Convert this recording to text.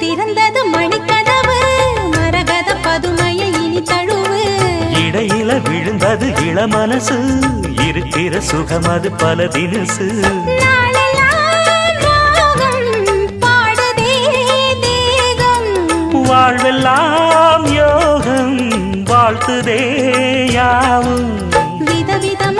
திறந்தது மணிக்கதவு மரகத பதுமையை இனி தழுவு. இடையில விழுந்தது இளமனசு இருக்கிற சுகம் அது பல தினசு. வாழ்வெல்லாம் யோகம் வாழ்த்துதே யாவும். விதவிதமா